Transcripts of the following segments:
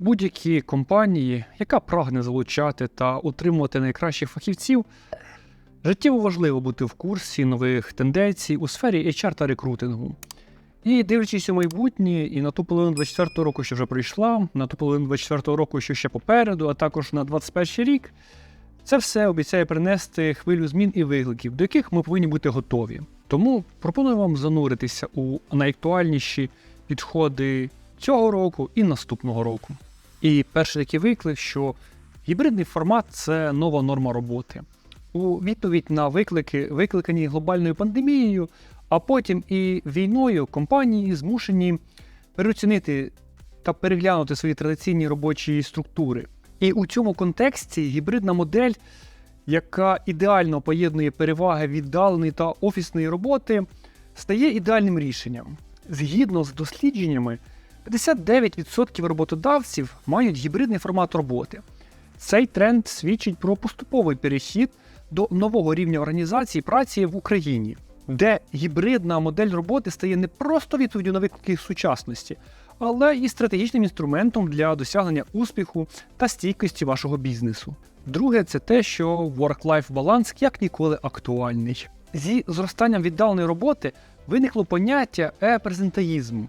Будь-які компанії, яка прагне залучати та утримувати найкращих фахівців, життєво важливо бути в курсі нових тенденцій у сфері HR та рекрутингу. І дивлячись у майбутнє, і на ту половину 24-го року, що вже пройшла, на ту половину 24-го року, що ще попереду, а також на 21 рік, це все обіцяє принести хвилю змін і викликів, до яких ми повинні бути готові. Тому пропоную вам зануритися у найактуальніші підходи цього року і наступного року. І перший такий виклик, що гібридний формат це нова норма роботи. У відповідь на виклики, викликані глобальною пандемією, а потім і війною, компанії змушені переоцінити та переглянути свої традиційні робочі структури. І у цьому контексті гібридна модель, яка ідеально поєднує переваги віддаленої та офісної роботи, стає ідеальним рішенням. Згідно з дослідженнями, 59% роботодавців мають гібридний формат роботи. Цей тренд свідчить про поступовий перехід до нового рівня організації праці в Україні, де гібридна модель роботи стає не просто відповіддю на виклики сучасності, але і стратегічним інструментом для досягнення успіху та стійкості вашого бізнесу. Друге, це те, що work-life баланс як ніколи актуальний. Зі зростанням віддаленої роботи виникло поняття епрезентаїзму.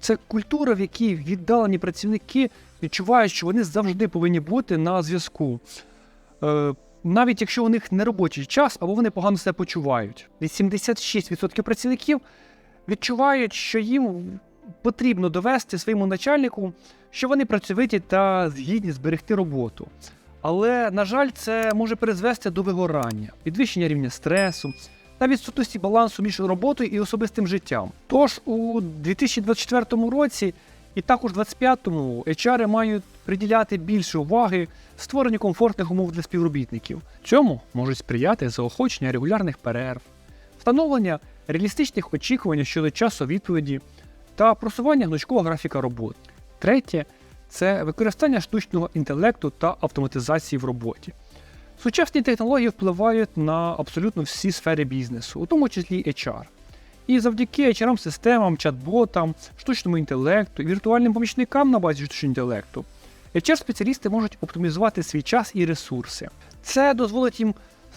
Це культура, в якій віддалені працівники відчувають, що вони завжди повинні бути на зв'язку. Е, навіть якщо у них не робочий час або вони погано себе почувають. 86% працівників відчувають, що їм потрібно довести своєму начальнику, що вони працьовиті та згідні зберегти роботу. Але, на жаль, це може призвести до вигорання, підвищення рівня стресу та відсутності балансу між роботою і особистим життям. Тож у 2024 році і також 2025-му HR мають приділяти більше уваги створенню комфортних умов для співробітників. Цьому можуть сприяти заохочення регулярних перерв, встановлення реалістичних очікувань щодо часу відповіді та просування гнучкого графіка роботи. Третє це використання штучного інтелекту та автоматизації в роботі. Сучасні технології впливають на абсолютно всі сфери бізнесу, у тому числі HR. І завдяки hr системам, чат-ботам, штучному інтелекту і віртуальним помічникам на базі штучного інтелекту, HR-спеціалісти можуть оптимізувати свій час і ресурси. Це дозволить їм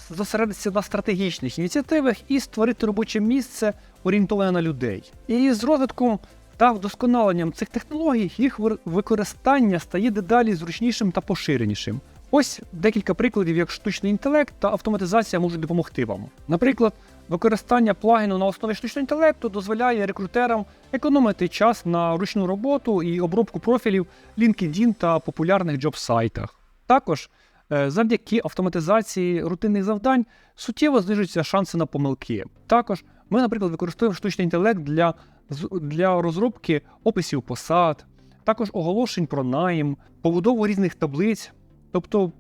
зосередитися на стратегічних ініціативах і створити робоче місце, орієнтоване на людей. І з розвитком та вдосконаленням цих технологій їх використання стає дедалі зручнішим та поширенішим. Ось декілька прикладів, як штучний інтелект та автоматизація можуть допомогти вам. Наприклад, використання плагіну на основі штучного інтелекту дозволяє рекрутерам економити час на ручну роботу і обробку профілів LinkedIn та популярних джоб-сайтах. Також е, завдяки автоматизації рутинних завдань суттєво знижуються шанси на помилки. Також ми, наприклад, використовуємо штучний інтелект для, для розробки описів посад, також оголошень про найм, побудову різних таблиць. Тобто,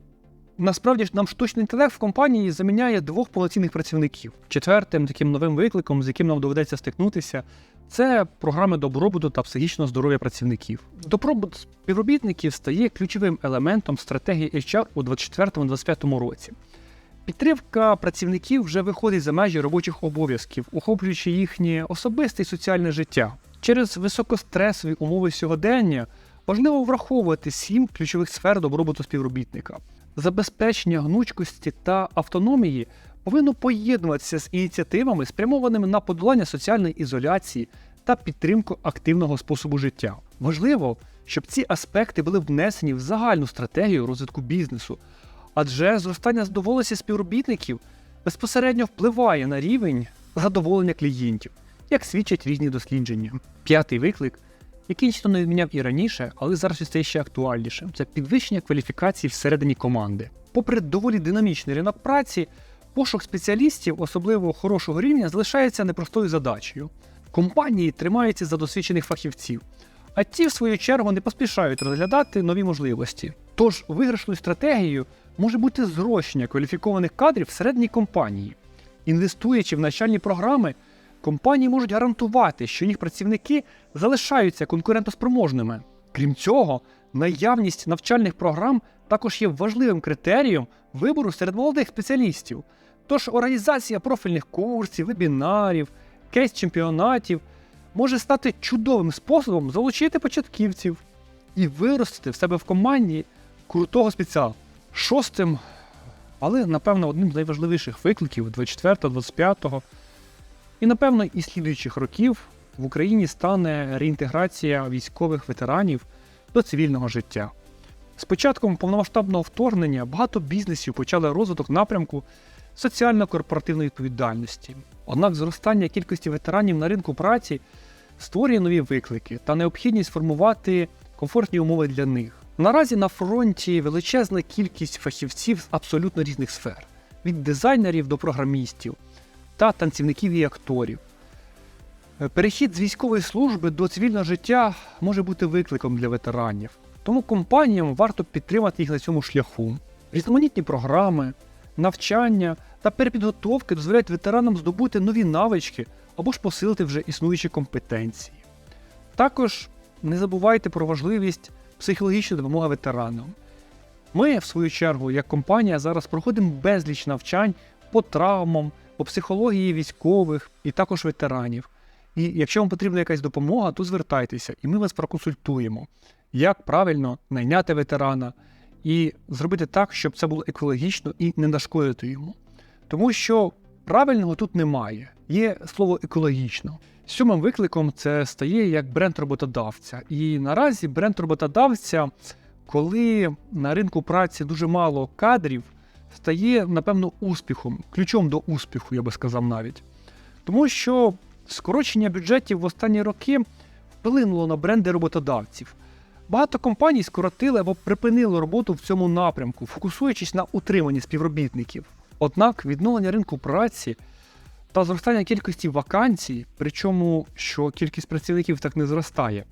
насправді ж нам штучний інтелект в компанії заміняє двох повноцінних працівників. Четвертим таким новим викликом, з яким нам доведеться стикнутися, це програми добробуту та психічного здоров'я працівників. Добробут співробітників стає ключовим елементом стратегії HR у 2024-2025 році. Підтримка працівників вже виходить за межі робочих обов'язків, охоплюючи їхнє особисте і соціальне життя. Через високостресові умови сьогодення важливо враховувати сім ключових сфер добробуту співробітника. Забезпечення гнучкості та автономії повинно поєднуватися з ініціативами, спрямованими на подолання соціальної ізоляції та підтримку активного способу життя. Важливо, щоб ці аспекти були внесені в загальну стратегію розвитку бізнесу, адже зростання задоволеності співробітників безпосередньо впливає на рівень задоволення клієнтів, як свідчать різні дослідження. П'ятий виклик, який ніхто не відміняв і раніше, але зараз він стає ще актуальнішим, це підвищення кваліфікації всередині команди. Попри доволі динамічний ринок праці, пошук спеціалістів, особливо хорошого рівня, залишається непростою задачею. Компанії тримаються за досвідчених фахівців, а ті, в свою чергу, не поспішають розглядати нові можливості. Тож виграшною стратегією може бути зрощення кваліфікованих кадрів всередині компанії. Інвестуючи в навчальні програми, компанії можуть гарантувати, що їх працівники залишаються конкурентоспроможними. Крім цього, наявність навчальних програм також є важливим критерієм вибору серед молодих спеціалістів. Тож організація профільних курсів, вебінарів, кейс-чемпіонатів може стати чудовим способом залучити початківців. і виростити в себе в команді крутого спеціаліста. Шостим, але напевно одним з найважливіших викликів 24-25 і напевно і слідуючих років в Україні стане реінтеграція військових ветеранів до цивільного життя. З початком повномасштабного вторгнення багато бізнесів почали розвиток напрямку соціально-корпоративної відповідальності. Однак зростання кількості ветеранів на ринку праці створює нові виклики та необхідність формувати комфортні умови для них. Наразі на фронті величезна кількість фахівців з абсолютно різних сфер: від дизайнерів до програмістів та танцівників і акторів. Е, Перехід з військової служби до цивільного життя може бути викликом для ветеранів, тому компаніям варто підтримати їх на цьому шляху. Різноманітні програми, навчання та перепідготовки дозволяють ветеранам здобути нові навички або ж посилити вже існуючі компетенції. Також не забувайте про важливість психологічної допомоги ветеранам. Ми, в свою чергу, як компанія, зараз проходимо безліч навчань по травмам, по психології військових і також ветеранів. І якщо вам потрібна якась допомога, то звертайтеся, і ми вас проконсультуємо, як правильно найняти ветерана і зробити так, щоб це було екологічно і не нашкодити йому. Тому що правильного тут немає, є слово екологічно. Сьомим викликом це стає як бренд роботодавця. І наразі бренд роботодавця, коли на ринку праці дуже мало кадрів, стає, напевно, успіхом, ключом до успіху, я би сказав навіть. Тому що скорочення бюджетів в останні роки вплинуло на бренди роботодавців. Багато компаній скоротили або припинили роботу в цьому напрямку, фокусуючись на утриманні співробітників. Однак відновлення ринку праці та зростання кількості вакансій, причому що кількість працівників так не зростає,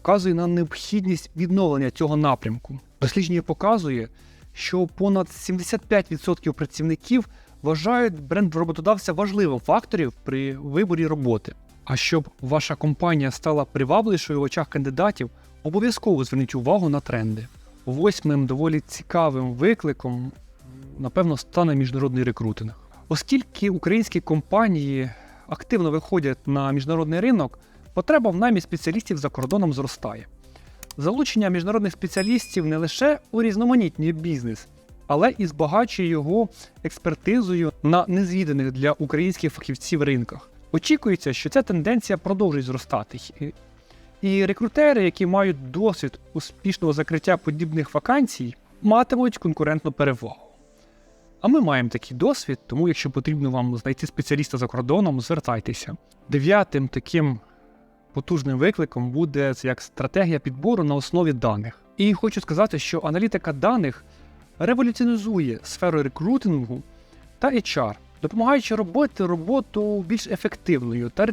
вказує на необхідність відновлення цього напрямку. Дослідження показує, що понад 75% працівників вважають бренд роботодавця важливим фактором при виборі роботи. А щоб ваша компанія стала привабливішою в очах кандидатів, обов'язково зверніть увагу на тренди. Восьмим доволі цікавим викликом, напевно, стане міжнародний рекрутинг. Оскільки українські компанії активно виходять на міжнародний ринок, потреба в наймі спеціалістів за кордоном зростає. Залучення міжнародних спеціалістів не лише урізноманітнює бізнес, але і збагачує його експертизою на незвіданих для українських фахівців ринках. Очікується, що ця тенденція продовжить зростати. І рекрутери, які мають досвід успішного закриття подібних вакансій, матимуть конкурентну перевагу. А ми маємо такий досвід, тому якщо потрібно вам знайти спеціаліста за кордоном, звертайтеся. Дев'ятим таким потужним викликом буде як стратегія підбору на основі даних. І хочу сказати, що аналітика даних революціонізує сферу рекрутингу та HR, допомагаючи робити роботу більш ефективною та,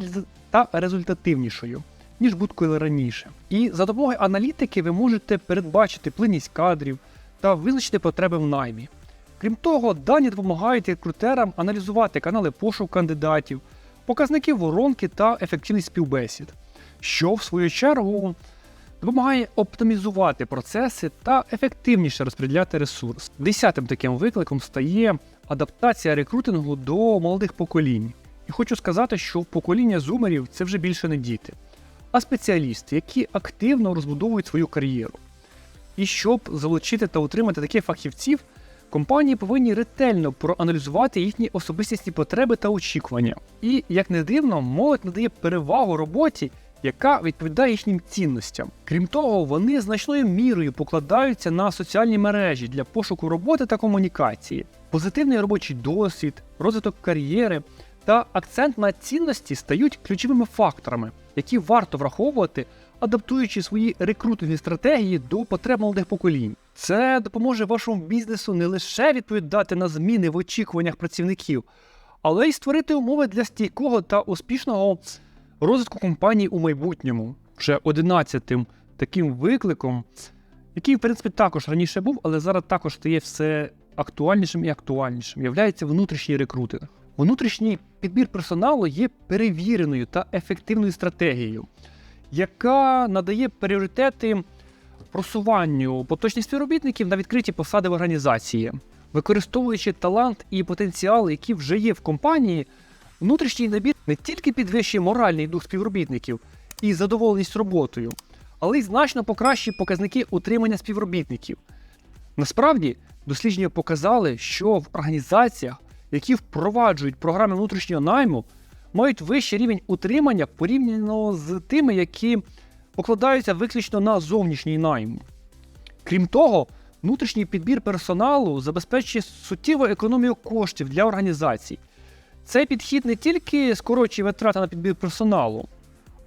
та результативнішою, ніж будь-коли раніше. І за допомогою аналітики ви можете передбачити плинність кадрів та визначити потреби в наймі. Крім того, дані допомагають рекрутерам аналізувати канали пошуку кандидатів, показники воронки та ефективність співбесід, що в свою чергу допомагає оптимізувати процеси та ефективніше розподіляти ресурс. Десятим таким викликом стає адаптація рекрутингу до молодих поколінь. І хочу сказати, що покоління зумерів це вже більше не діти, а спеціалісти, які активно розбудовують свою кар'єру. І щоб залучити та утримати таких фахівців, компанії повинні ретельно проаналізувати їхні особистісні потреби та очікування. І, як не дивно, молодь надає перевагу роботі, яка відповідає їхнім цінностям. Крім того, вони значною мірою покладаються на соціальні мережі для пошуку роботи та комунікації. Позитивний робочий досвід, розвиток кар'єри та акцент на цінності стають ключовими факторами, які варто враховувати, адаптуючи свої рекрутингові стратегії до потреб молодих поколінь. Це допоможе вашому бізнесу не лише відповідати на зміни в очікуваннях працівників, але й створити умови для стійкого та успішного розвитку компаній у майбутньому. Вже одинадцятим таким викликом, який, в принципі, також раніше був, але зараз також стає все актуальнішим і актуальнішим, являється внутрішній рекрутинг. Внутрішній підбір персоналу є перевіреною та ефективною стратегією, яка надає пріоритети просуванню поточних співробітників на відкриті посади в організації, використовуючи талант і потенціал, які вже є в компанії, внутрішній набір не тільки підвищує моральний дух співробітників і задоволеність роботою, але й значно покращує показники утримання співробітників. Насправді, дослідження показали, що в організаціях, які впроваджують програми внутрішнього найму, мають вищий рівень утримання порівняно з тими, які покладаються виключно на зовнішній найм. Крім того, внутрішній підбір персоналу забезпечує суттєву економію коштів для організацій. Цей підхід не тільки скорочує витрати на підбір персоналу,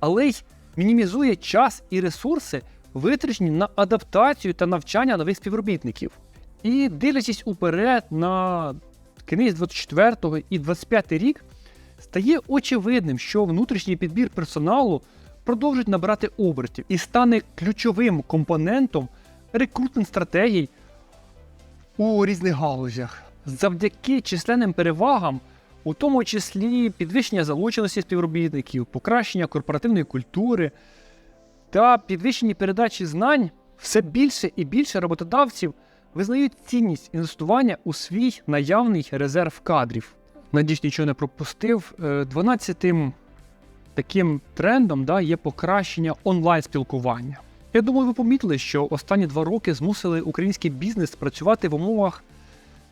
але й мінімізує час і ресурси, витрачені на адаптацію та навчання нових співробітників. І дивлячись уперед на кінець 24 і 25 рік, стає очевидним, що внутрішній підбір персоналу продовжить набирати обертів і стане ключовим компонентом рекрутинг стратегій у різних галузях. Завдяки численним перевагам, у тому числі підвищення залученості співробітників, покращення корпоративної культури та підвищення передачі знань, все більше і більше роботодавців визнають цінність інвестування у свій наявний резерв кадрів. Надіюсь, нічого не пропустив. Е, 12-тим таким трендом да, є покращення онлайн-спілкування. Я думаю, ви помітили, що останні два роки змусили український бізнес працювати в умовах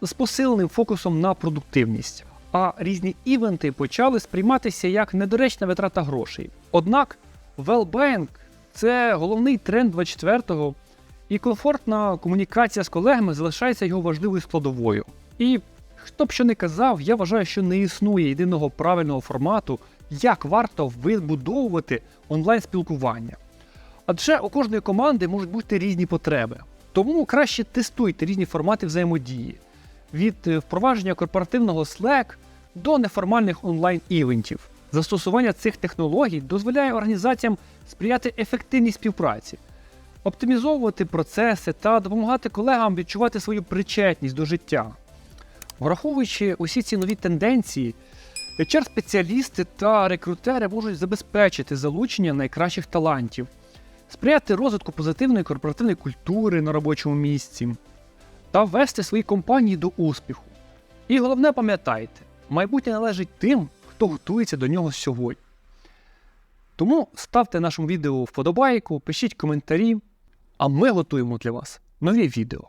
з посиленим фокусом на продуктивність, а різні івенти почали сприйматися як недоречна витрата грошей. Однак, well-being – це головний тренд 24-го, і комфортна комунікація з колегами залишається його важливою складовою. І хто б що не казав, я вважаю, що не існує єдиного правильного формату, як варто вибудовувати онлайн-спілкування. Адже у кожної команди можуть бути різні потреби. Тому краще тестуйте різні формати взаємодії від е, впровадження корпоративного Slack до неформальних онлайн-івентів. Застосування цих технологій дозволяє організаціям сприяти ефективній співпраці, оптимізовувати процеси та допомагати колегам відчувати свою причетність до життя. Враховуючи усі ці нові тенденції, HR-спеціалісти та рекрутери можуть забезпечити залучення найкращих талантів, сприяти розвитку позитивної корпоративної культури на робочому місці та ввести свої компанії до успіху. І головне пам'ятайте, майбутнє належить тим, хто готується до нього сьогодні. Тому ставте нашому відео вподобайку, пишіть коментарі, а ми готуємо для вас нові відео.